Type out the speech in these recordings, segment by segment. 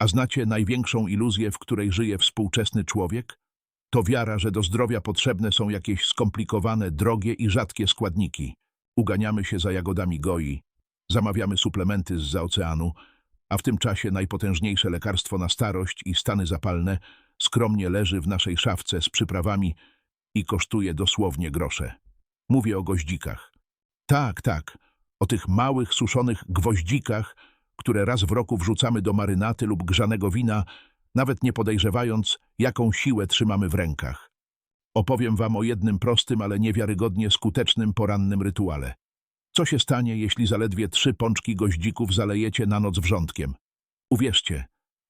A znacie największą iluzję, w której żyje współczesny człowiek? To wiara, że do zdrowia potrzebne są jakieś skomplikowane, drogie i rzadkie składniki. Uganiamy się za jagodami goi, zamawiamy suplementy z oceanu, a w tym czasie najpotężniejsze lekarstwo na starość i stany zapalne skromnie leży w naszej szafce z przyprawami i kosztuje dosłownie grosze. Mówię o goździkach. Tak, tak, o tych małych, suszonych gwoździkach, które raz w roku wrzucamy do marynaty lub grzanego wina, nawet nie podejrzewając, jaką siłę trzymamy w rękach. Opowiem wam o jednym prostym, ale niewiarygodnie skutecznym porannym rytuale. Co się stanie, jeśli zaledwie trzy pączki goździków zalejecie na noc wrzątkiem? Uwierzcie,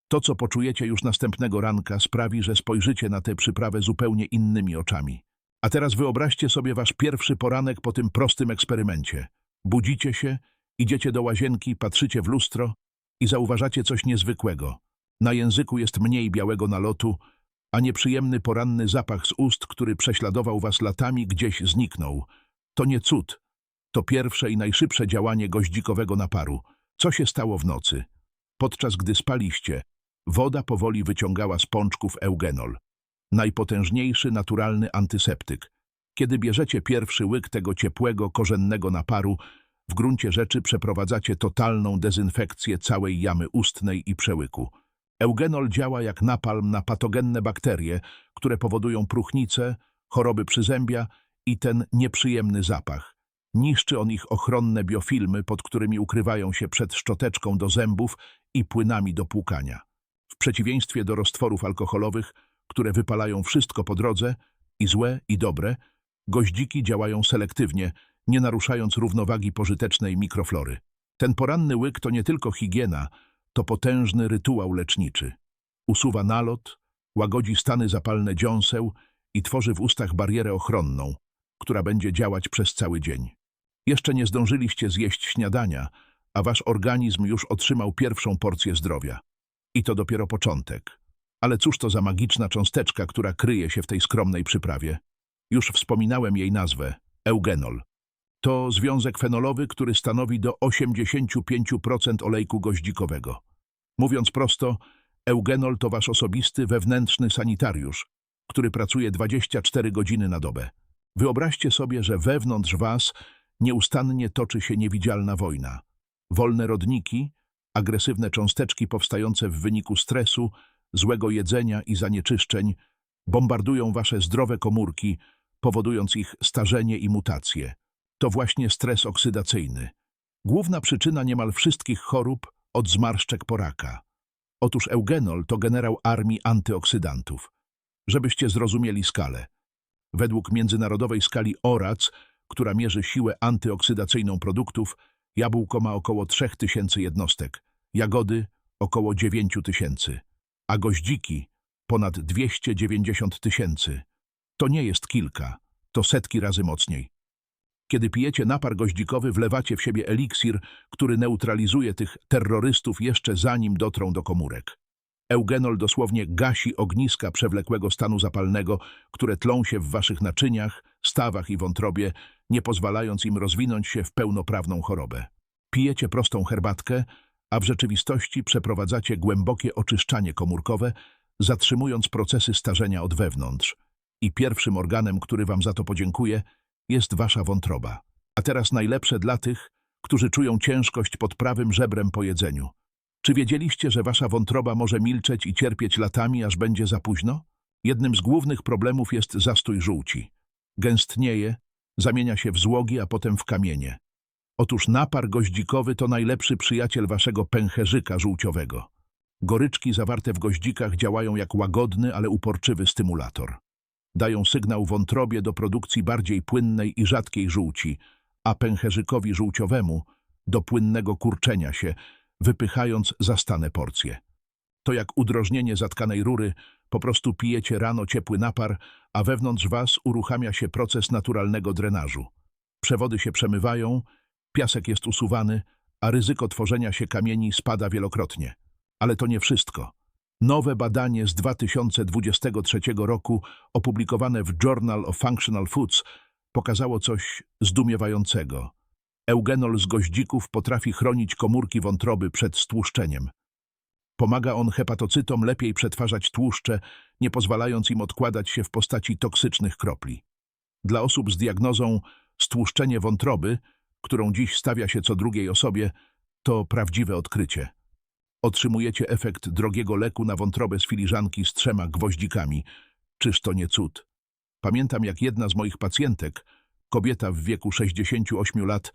to co poczujecie już następnego ranka sprawi, że spojrzycie na tę przyprawę zupełnie innymi oczami. A teraz wyobraźcie sobie wasz pierwszy poranek po tym prostym eksperymencie. Budzicie się, idziecie do łazienki, patrzycie w lustro i zauważacie coś niezwykłego. Na języku jest mniej białego nalotu, a nieprzyjemny poranny zapach z ust, który prześladował was latami, gdzieś zniknął. To nie cud. To pierwsze i najszybsze działanie goździkowego naparu. Co się stało w nocy? Podczas gdy spaliście, woda powoli wyciągała z pączków eugenol. Najpotężniejszy naturalny antyseptyk. Kiedy bierzecie pierwszy łyk tego ciepłego, korzennego naparu, w gruncie rzeczy przeprowadzacie totalną dezynfekcję całej jamy ustnej i przełyku. Eugenol działa jak napalm na patogenne bakterie, które powodują próchnicę, choroby przyzębia i ten nieprzyjemny zapach. Niszczy on ich ochronne biofilmy, pod którymi ukrywają się przed szczoteczką do zębów i płynami do płukania. W przeciwieństwie do roztworów alkoholowych, które wypalają wszystko po drodze, i złe, i dobre, goździki działają selektywnie, nie naruszając równowagi pożytecznej mikroflory. Ten poranny łyk to nie tylko higiena, to potężny rytuał leczniczy. Usuwa nalot, łagodzi stany zapalne dziąseł i tworzy w ustach barierę ochronną, która będzie działać przez cały dzień. Jeszcze nie zdążyliście zjeść śniadania, a wasz organizm już otrzymał pierwszą porcję zdrowia. I to dopiero początek. Ale cóż to za magiczna cząsteczka, która kryje się w tej skromnej przyprawie? Już wspominałem jej nazwę – eugenol. To związek fenolowy, który stanowi do 85% olejku goździkowego. Mówiąc prosto, eugenol to wasz osobisty, wewnętrzny sanitariusz, który pracuje 24 godziny na dobę. Wyobraźcie sobie, że wewnątrz was nieustannie toczy się niewidzialna wojna. Wolne rodniki, agresywne cząsteczki powstające w wyniku stresu, złego jedzenia i zanieczyszczeń bombardują wasze zdrowe komórki, powodując ich starzenie i mutacje. To właśnie stres oksydacyjny. Główna przyczyna niemal wszystkich chorób od zmarszczek po raka. Otóż eugenol to generał armii antyoksydantów. Żebyście zrozumieli skalę. Według międzynarodowej skali ORAC, która mierzy siłę antyoksydacyjną produktów, jabłko ma około 3000 jednostek, jagody około 9000, a goździki ponad 290 tysięcy. To nie jest kilka, to setki razy mocniej. Kiedy pijecie napar goździkowy, wlewacie w siebie eliksir, który neutralizuje tych terrorystów jeszcze zanim dotrą do komórek. Eugenol dosłownie gasi ogniska przewlekłego stanu zapalnego, które tlą się w waszych naczyniach, stawach i wątrobie, nie pozwalając im rozwinąć się w pełnoprawną chorobę. Pijecie prostą herbatkę, a w rzeczywistości przeprowadzacie głębokie oczyszczanie komórkowe, zatrzymując procesy starzenia od wewnątrz. I pierwszym organem, który wam za to podziękuje, jest wasza wątroba. A teraz najlepsze dla tych, którzy czują ciężkość pod prawym żebrem po jedzeniu. Czy wiedzieliście, że wasza wątroba może milczeć i cierpieć latami, aż będzie za późno? Jednym z głównych problemów jest zastój żółci. Gęstnieje, zamienia się w złogi, a potem w kamienie. Otóż napar goździkowy to najlepszy przyjaciel waszego pęcherzyka żółciowego. Goryczki zawarte w goździkach działają jak łagodny, ale uporczywy stymulator. Dają sygnał wątrobie do produkcji bardziej płynnej i rzadkiej żółci, a pęcherzykowi żółciowemu do płynnego kurczenia się, wypychając zastane porcje. To jak udrożnienie zatkanej rury, po prostu pijecie rano ciepły napar, a wewnątrz was uruchamia się proces naturalnego drenażu. Przewody się przemywają, piasek jest usuwany, a ryzyko tworzenia się kamieni spada wielokrotnie. Ale to nie wszystko. Nowe badanie z 2023 roku, opublikowane w Journal of Functional Foods, pokazało coś zdumiewającego. Eugenol z goździków potrafi chronić komórki wątroby przed stłuszczeniem. Pomaga on hepatocytom lepiej przetwarzać tłuszcze, nie pozwalając im odkładać się w postaci toksycznych kropli. Dla osób z diagnozą stłuszczenie wątroby, którą dziś stawia się co drugiej osobie, to prawdziwe odkrycie. Otrzymujecie efekt drogiego leku na wątrobę z filiżanki z trzema gwoździkami. Czyż to nie cud? Pamiętam, jak jedna z moich pacjentek, kobieta w wieku 68 lat,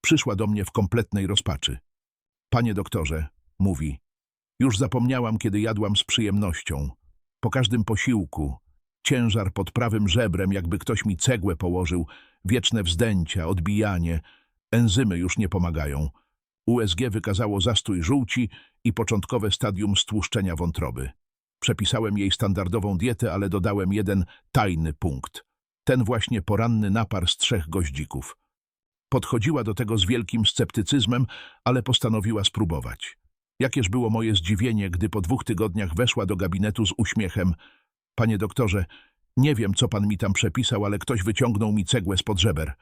przyszła do mnie w kompletnej rozpaczy. Panie doktorze, mówi, już zapomniałam, kiedy jadłam z przyjemnością. Po każdym posiłku, ciężar pod prawym żebrem, jakby ktoś mi cegłę położył, wieczne wzdęcia, odbijanie, enzymy już nie pomagają. USG wykazało zastój żółci i początkowe stadium stłuszczenia wątroby. Przepisałem jej standardową dietę, ale dodałem jeden tajny punkt. Ten właśnie poranny napar z trzech goździków. Podchodziła do tego z wielkim sceptycyzmem, ale postanowiła spróbować. Jakież było moje zdziwienie, gdy po dwóch tygodniach weszła do gabinetu z uśmiechem. Panie doktorze, nie wiem, co pan mi tam przepisał, ale ktoś wyciągnął mi cegłę spod żeber.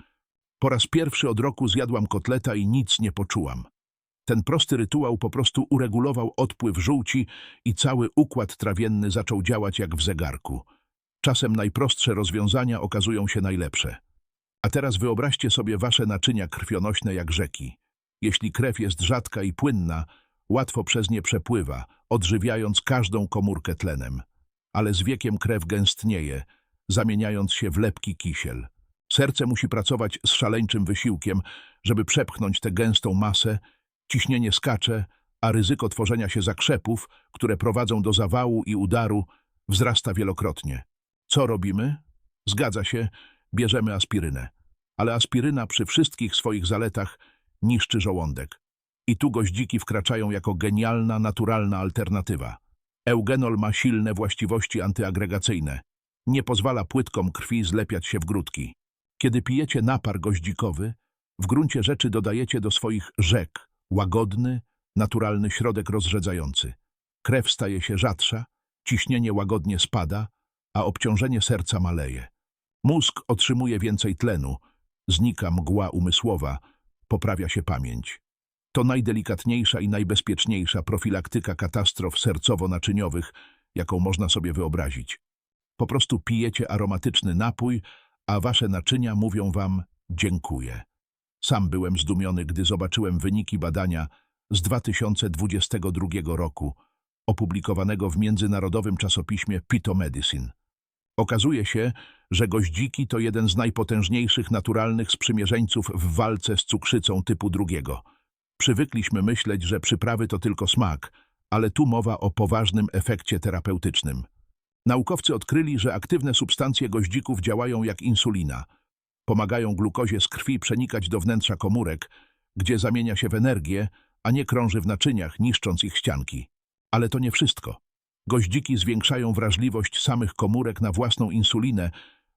Po raz pierwszy od roku zjadłam kotleta i nic nie poczułam. Ten prosty rytuał po prostu uregulował odpływ żółci i cały układ trawienny zaczął działać jak w zegarku. Czasem najprostsze rozwiązania okazują się najlepsze. A teraz wyobraźcie sobie wasze naczynia krwionośne jak rzeki. Jeśli krew jest rzadka i płynna, łatwo przez nie przepływa, odżywiając każdą komórkę tlenem. Ale z wiekiem krew gęstnieje, zamieniając się w lepki kisiel. Serce musi pracować z szaleńczym wysiłkiem, żeby przepchnąć tę gęstą masę, ciśnienie skacze, a ryzyko tworzenia się zakrzepów, które prowadzą do zawału i udaru, wzrasta wielokrotnie. Co robimy? Zgadza się, bierzemy aspirynę. Ale aspiryna przy wszystkich swoich zaletach niszczy żołądek. I tu goździki wkraczają jako genialna, naturalna alternatywa. Eugenol ma silne właściwości antyagregacyjne. Nie pozwala płytkom krwi zlepiać się w grudki. Kiedy pijecie napar goździkowy, w gruncie rzeczy dodajecie do swoich rzek łagodny, naturalny środek rozrzedzający. Krew staje się rzadsza, ciśnienie łagodnie spada, a obciążenie serca maleje. Mózg otrzymuje więcej tlenu, znika mgła umysłowa, poprawia się pamięć. To najdelikatniejsza i najbezpieczniejsza profilaktyka katastrof sercowo-naczyniowych, jaką można sobie wyobrazić. Po prostu pijecie aromatyczny napój, a wasze naczynia mówią wam dziękuję. Sam byłem zdumiony, gdy zobaczyłem wyniki badania z 2022 roku, opublikowanego w międzynarodowym czasopiśmie Pitomedicine. Okazuje się, że goździki to jeden z najpotężniejszych naturalnych sprzymierzeńców w walce z cukrzycą typu drugiego. Przywykliśmy myśleć, że przyprawy to tylko smak, ale tu mowa o poważnym efekcie terapeutycznym. Naukowcy odkryli, że aktywne substancje goździków działają jak insulina. Pomagają glukozie z krwi przenikać do wnętrza komórek, gdzie zamienia się w energię, a nie krąży w naczyniach, niszcząc ich ścianki. Ale to nie wszystko. Goździki zwiększają wrażliwość samych komórek na własną insulinę,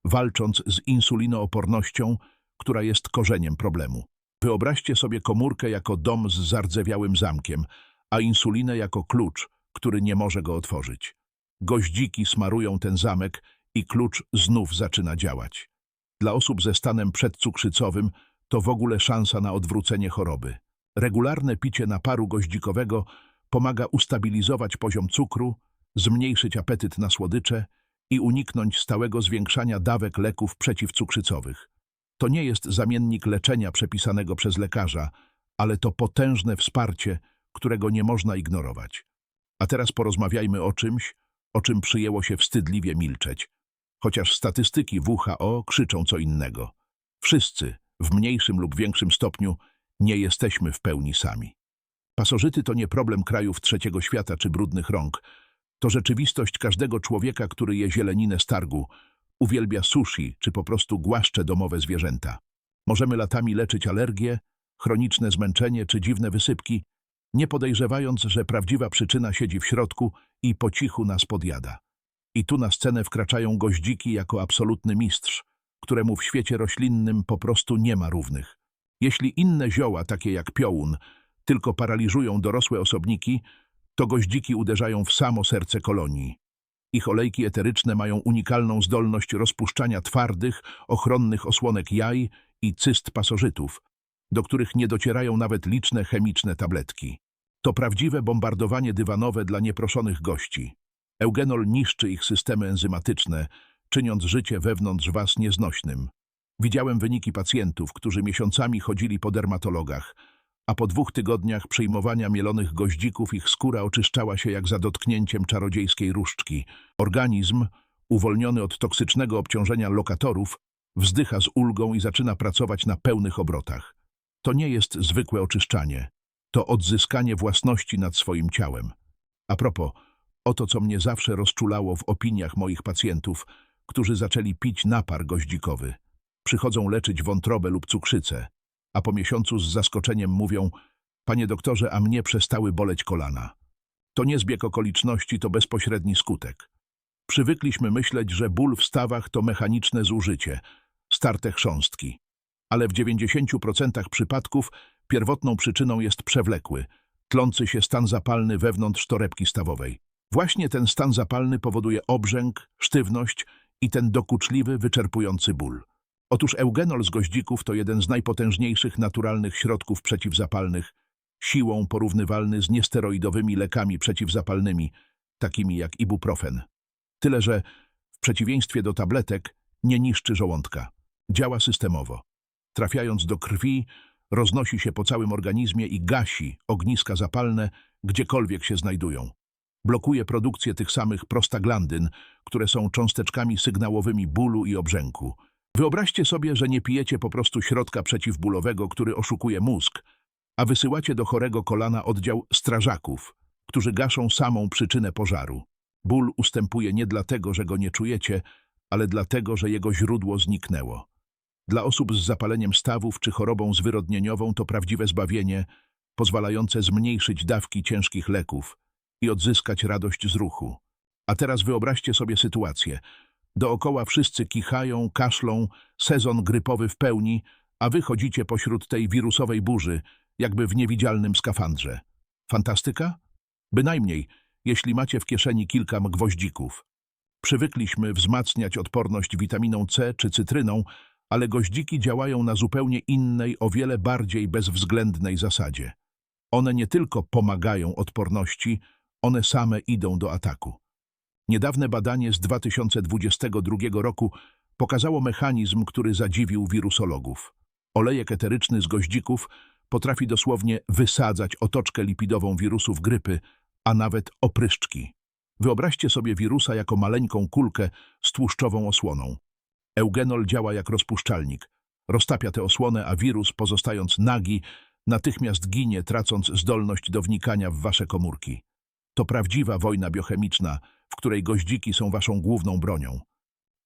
walcząc z insulinoopornością, która jest korzeniem problemu. Wyobraźcie sobie komórkę jako dom z zardzewiałym zamkiem, a insulinę jako klucz, który nie może go otworzyć. Goździki smarują ten zamek i klucz znów zaczyna działać. Dla osób ze stanem przedcukrzycowym to w ogóle szansa na odwrócenie choroby. Regularne picie naparu goździkowego pomaga ustabilizować poziom cukru, zmniejszyć apetyt na słodycze i uniknąć stałego zwiększania dawek leków przeciwcukrzycowych. To nie jest zamiennik leczenia przepisanego przez lekarza, ale to potężne wsparcie, którego nie można ignorować. A teraz porozmawiajmy o czymś, o czym przyjęło się wstydliwie milczeć, chociaż statystyki WHO krzyczą co innego. Wszyscy, w mniejszym lub większym stopniu, nie jesteśmy w pełni sami. Pasożyty to nie problem krajów trzeciego świata czy brudnych rąk. To rzeczywistość każdego człowieka, który je zieleninę z targu, uwielbia sushi czy po prostu głaszcze domowe zwierzęta. Możemy latami leczyć alergie, chroniczne zmęczenie czy dziwne wysypki, nie podejrzewając, że prawdziwa przyczyna siedzi w środku i po cichu nas podjada. I tu na scenę wkraczają goździki jako absolutny mistrz, któremu w świecie roślinnym po prostu nie ma równych. Jeśli inne zioła, takie jak piołun, tylko paraliżują dorosłe osobniki, to goździki uderzają w samo serce kolonii. Ich olejki eteryczne mają unikalną zdolność rozpuszczania twardych, ochronnych osłonek jaj i cyst pasożytów, do których nie docierają nawet liczne chemiczne tabletki. To prawdziwe bombardowanie dywanowe dla nieproszonych gości. Eugenol niszczy ich systemy enzymatyczne, czyniąc życie wewnątrz was nieznośnym. Widziałem wyniki pacjentów, którzy miesiącami chodzili po dermatologach, a po dwóch tygodniach przyjmowania mielonych goździków ich skóra oczyszczała się jak za dotknięciem czarodziejskiej różdżki. Organizm, uwolniony od toksycznego obciążenia lokatorów, wzdycha z ulgą i zaczyna pracować na pełnych obrotach. To nie jest zwykłe oczyszczanie. To odzyskanie własności nad swoim ciałem. A propos, oto co mnie zawsze rozczulało w opiniach moich pacjentów, którzy zaczęli pić napar goździkowy. Przychodzą leczyć wątrobę lub cukrzycę, a po miesiącu z zaskoczeniem mówią Panie doktorze, a mnie przestały boleć kolana. To nie zbieg okoliczności, to bezpośredni skutek. Przywykliśmy myśleć, że ból w stawach to mechaniczne zużycie, starte chrząstki. Ale w 90% przypadków pierwotną przyczyną jest przewlekły, tlący się stan zapalny wewnątrz torebki stawowej. Właśnie ten stan zapalny powoduje obrzęk, sztywność i ten dokuczliwy, wyczerpujący ból. Otóż eugenol z goździków to jeden z najpotężniejszych naturalnych środków przeciwzapalnych, siłą porównywalny z niesteroidowymi lekami przeciwzapalnymi, takimi jak ibuprofen. Tyle, że w przeciwieństwie do tabletek nie niszczy żołądka. Działa systemowo. Trafiając do krwi, roznosi się po całym organizmie i gasi ogniska zapalne, gdziekolwiek się znajdują. Blokuje produkcję tych samych prostaglandyn, które są cząsteczkami sygnałowymi bólu i obrzęku. Wyobraźcie sobie, że nie pijecie po prostu środka przeciwbólowego, który oszukuje mózg, a wysyłacie do chorego kolana oddział strażaków, którzy gaszą samą przyczynę pożaru. Ból ustępuje nie dlatego, że go nie czujecie, ale dlatego, że jego źródło zniknęło. Dla osób z zapaleniem stawów czy chorobą zwyrodnieniową to prawdziwe zbawienie, pozwalające zmniejszyć dawki ciężkich leków i odzyskać radość z ruchu. A teraz wyobraźcie sobie sytuację. Dookoła wszyscy kichają, kaszlą, sezon grypowy w pełni, a wy chodzicie pośród tej wirusowej burzy, jakby w niewidzialnym skafandrze. Fantastyka? Bynajmniej, jeśli macie w kieszeni kilka gwoździków. Przywykliśmy wzmacniać odporność witaminą C czy cytryną, ale goździki działają na zupełnie innej, o wiele bardziej bezwzględnej zasadzie. One nie tylko pomagają odporności, one same idą do ataku. Niedawne badanie z 2022 roku pokazało mechanizm, który zadziwił wirusologów. Olejek eteryczny z goździków potrafi dosłownie wysadzać otoczkę lipidową wirusów grypy, a nawet opryszczki. Wyobraźcie sobie wirusa jako maleńką kulkę z tłuszczową osłoną. Eugenol działa jak rozpuszczalnik. Roztapia tę osłonę, a wirus, pozostając nagi, natychmiast ginie, tracąc zdolność do wnikania w wasze komórki. To prawdziwa wojna biochemiczna, w której goździki są waszą główną bronią.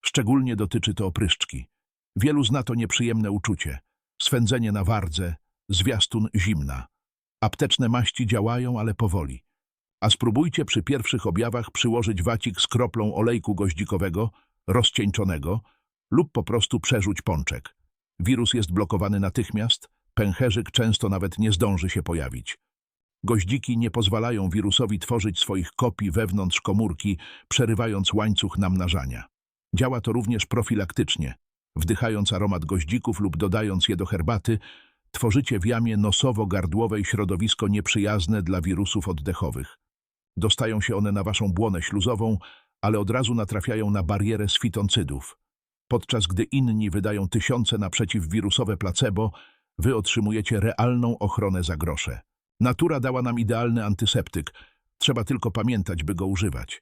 Szczególnie dotyczy to opryszczki. Wielu zna to nieprzyjemne uczucie. Swędzenie na wardze, zwiastun zimna. Apteczne maści działają, ale powoli. A spróbujcie przy pierwszych objawach przyłożyć wacik z kroplą olejku goździkowego, rozcieńczonego, lub po prostu przerzuć pączek. Wirus jest blokowany natychmiast, pęcherzyk często nawet nie zdąży się pojawić. Goździki nie pozwalają wirusowi tworzyć swoich kopii wewnątrz komórki, przerywając łańcuch namnażania. Działa to również profilaktycznie. Wdychając aromat goździków lub dodając je do herbaty, tworzycie w jamie nosowo-gardłowej środowisko nieprzyjazne dla wirusów oddechowych. Dostają się one na waszą błonę śluzową, ale od razu natrafiają na barierę sfitoncydów. Podczas gdy inni wydają tysiące na przeciwwirusowe placebo, wy otrzymujecie realną ochronę za grosze. Natura dała nam idealny antyseptyk, trzeba tylko pamiętać, by go używać.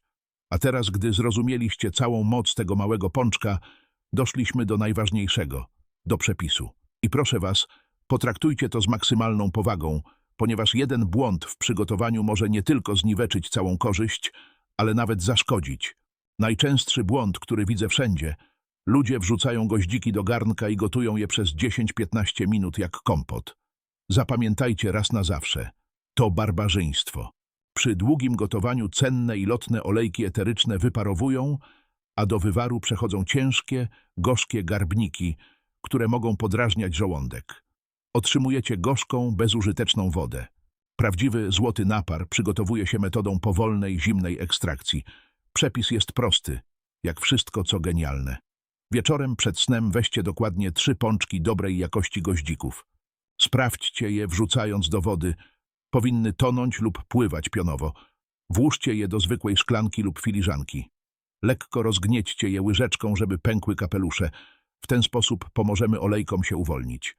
A teraz, gdy zrozumieliście całą moc tego małego pączka, doszliśmy do najważniejszego, do przepisu. I proszę was, potraktujcie to z maksymalną powagą, ponieważ jeden błąd w przygotowaniu może nie tylko zniweczyć całą korzyść, ale nawet zaszkodzić. Najczęstszy błąd, który widzę wszędzie – Ludzie wrzucają goździki do garnka i gotują je przez 10-15 minut jak kompot. Zapamiętajcie raz na zawsze. To barbarzyństwo. Przy długim gotowaniu cenne i lotne olejki eteryczne wyparowują, a do wywaru przechodzą ciężkie, gorzkie garbniki, które mogą podrażniać żołądek. Otrzymujecie gorzką, bezużyteczną wodę. Prawdziwy złoty napar przygotowuje się metodą powolnej, zimnej ekstrakcji. Przepis jest prosty, jak wszystko, co genialne. Wieczorem przed snem weźcie dokładnie trzy pączki dobrej jakości goździków. Sprawdźcie je, wrzucając do wody, Powinny tonąć lub pływać pionowo. Włóżcie je do zwykłej szklanki lub filiżanki. Lekko rozgniećcie je łyżeczką, żeby pękły kapelusze. W ten sposób pomożemy olejkom się uwolnić.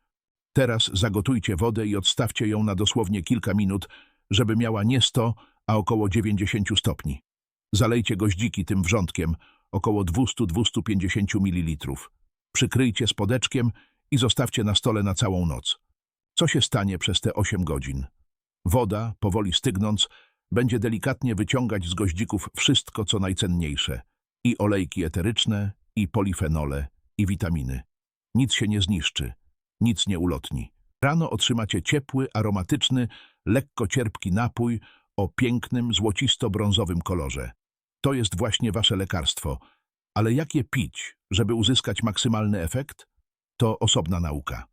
Teraz zagotujcie wodę i odstawcie ją na dosłownie kilka minut, żeby miała nie 100, a około 90 stopni. Zalejcie goździki tym wrzątkiem, około 200-250 ml. Przykryjcie spodeczkiem i zostawcie na stole na całą noc. Co się stanie przez te 8 godzin? Woda, powoli stygnąc, będzie delikatnie wyciągać z goździków wszystko, co najcenniejsze. I olejki eteryczne, i polifenole, i witaminy. Nic się nie zniszczy, nic nie ulotni. Rano otrzymacie ciepły, aromatyczny, lekko cierpki napój o pięknym, złocisto-brązowym kolorze. To jest właśnie wasze lekarstwo. Ale jak je pić, żeby uzyskać maksymalny efekt? To osobna nauka.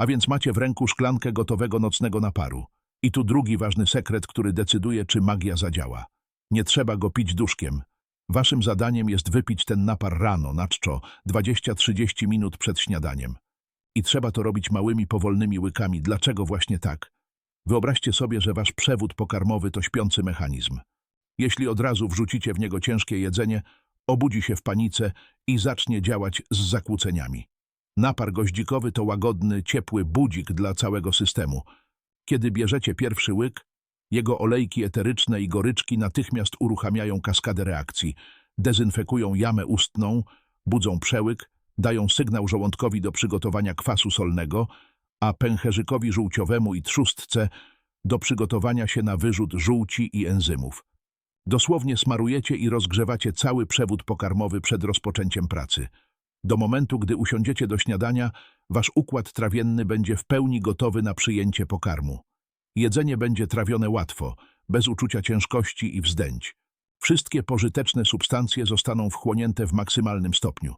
A więc macie w ręku szklankę gotowego nocnego naparu. I tu drugi ważny sekret, który decyduje, czy magia zadziała. Nie trzeba go pić duszkiem. Waszym zadaniem jest wypić ten napar rano, na czczo, 20-30 minut przed śniadaniem. I trzeba to robić małymi, powolnymi łykami. Dlaczego właśnie tak? Wyobraźcie sobie, że wasz przewód pokarmowy to śpiący mechanizm. Jeśli od razu wrzucicie w niego ciężkie jedzenie, obudzi się w panice i zacznie działać z zakłóceniami. Napar goździkowy to łagodny, ciepły budzik dla całego systemu. Kiedy bierzecie pierwszy łyk, jego olejki eteryczne i goryczki natychmiast uruchamiają kaskadę reakcji, dezynfekują jamę ustną, budzą przełyk, dają sygnał żołądkowi do przygotowania kwasu solnego, a pęcherzykowi żółciowemu i trzustce do przygotowania się na wyrzut żółci i enzymów. Dosłownie smarujecie i rozgrzewacie cały przewód pokarmowy przed rozpoczęciem pracy. Do momentu, gdy usiądziecie do śniadania, wasz układ trawienny będzie w pełni gotowy na przyjęcie pokarmu. Jedzenie będzie trawione łatwo, bez uczucia ciężkości i wzdęć. Wszystkie pożyteczne substancje zostaną wchłonięte w maksymalnym stopniu,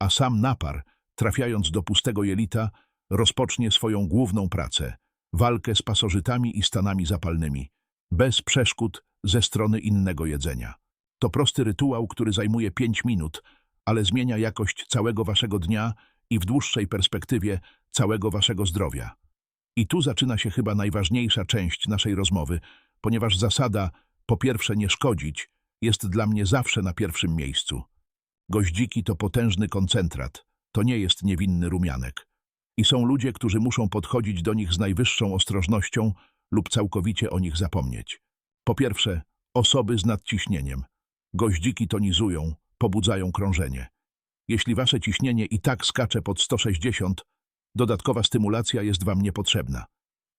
a sam napar, trafiając do pustego jelita, rozpocznie swoją główną pracę – walkę z pasożytami i stanami zapalnymi, bez przeszkód ze strony innego jedzenia. To prosty rytuał, który zajmuje 5 minut, ale zmienia jakość całego waszego dnia i w dłuższej perspektywie całego waszego zdrowia. I tu zaczyna się chyba najważniejsza część naszej rozmowy, ponieważ zasada po pierwsze nie szkodzić jest dla mnie zawsze na pierwszym miejscu. Goździki to potężny koncentrat, to nie jest niewinny rumianek. I są ludzie, którzy muszą podchodzić do nich z najwyższą ostrożnością lub całkowicie o nich zapomnieć. Po pierwsze, osoby z nadciśnieniem. Goździki tonizują, pobudzają krążenie. Jeśli wasze ciśnienie i tak skacze pod 160, dodatkowa stymulacja jest wam niepotrzebna.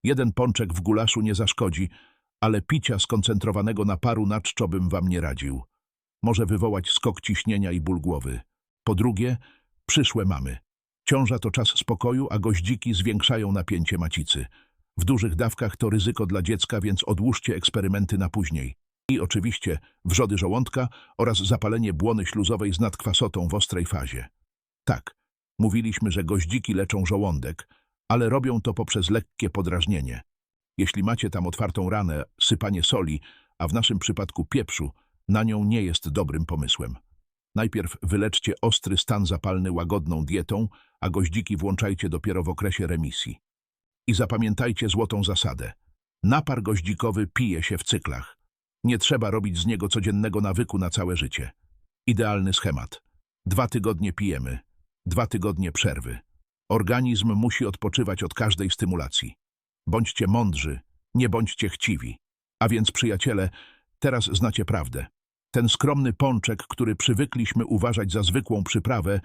Jeden pączek w gulaszu nie zaszkodzi, ale picia skoncentrowanego naparu na czczo bym wam nie radził. Może wywołać skok ciśnienia i ból głowy. Po drugie, przyszłe mamy. Ciąża to czas spokoju, a goździki zwiększają napięcie macicy. W dużych dawkach to ryzyko dla dziecka, więc odłóżcie eksperymenty na później. I oczywiście wrzody żołądka oraz zapalenie błony śluzowej z nadkwasotą w ostrej fazie. Tak, mówiliśmy, że goździki leczą żołądek, ale robią to poprzez lekkie podrażnienie. Jeśli macie tam otwartą ranę, sypanie soli, a w naszym przypadku pieprzu, na nią nie jest dobrym pomysłem. Najpierw wyleczcie ostry stan zapalny łagodną dietą, a goździki włączajcie dopiero w okresie remisji. I zapamiętajcie złotą zasadę. Napar goździkowy pije się w cyklach. Nie trzeba robić z niego codziennego nawyku na całe życie. Idealny schemat. Dwa tygodnie pijemy, dwa tygodnie przerwy. Organizm musi odpoczywać od każdej stymulacji. Bądźcie mądrzy, nie bądźcie chciwi. A więc, przyjaciele, teraz znacie prawdę. Ten skromny pączek, który przywykliśmy uważać za zwykłą przyprawę,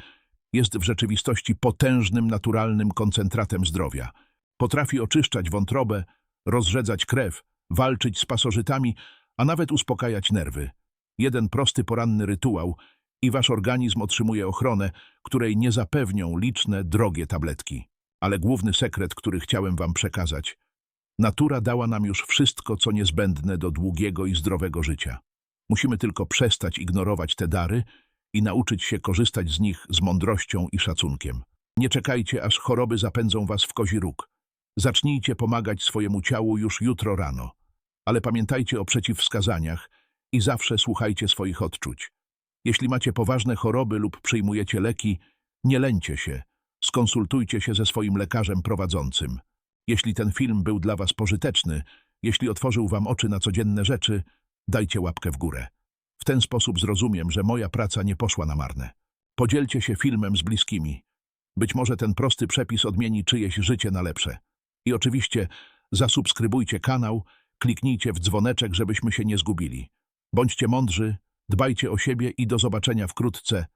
jest w rzeczywistości potężnym, naturalnym koncentratem zdrowia. Potrafi oczyszczać wątrobę, rozrzedzać krew, walczyć z pasożytami, a nawet uspokajać nerwy. Jeden prosty poranny rytuał i wasz organizm otrzymuje ochronę, której nie zapewnią liczne, drogie tabletki. Ale główny sekret, który chciałem wam przekazać. Natura dała nam już wszystko, co niezbędne do długiego i zdrowego życia. Musimy tylko przestać ignorować te dary i nauczyć się korzystać z nich z mądrością i szacunkiem. Nie czekajcie, aż choroby zapędzą was w kozi róg. Zacznijcie pomagać swojemu ciału już jutro rano. Ale pamiętajcie o przeciwwskazaniach i zawsze słuchajcie swoich odczuć. Jeśli macie poważne choroby lub przyjmujecie leki, nie lęcie się. Skonsultujcie się ze swoim lekarzem prowadzącym. Jeśli ten film był dla Was pożyteczny, Jeśli otworzył wam oczy na codzienne rzeczy, dajcie łapkę w górę. W ten sposób zrozumiem, że moja praca nie poszła na marne. Podzielcie się filmem z bliskimi. Być może ten prosty przepis odmieni czyjeś życie na lepsze. I oczywiście zasubskrybujcie kanał, kliknijcie w dzwoneczek, żebyśmy się nie zgubili. Bądźcie mądrzy, dbajcie o siebie i do zobaczenia wkrótce.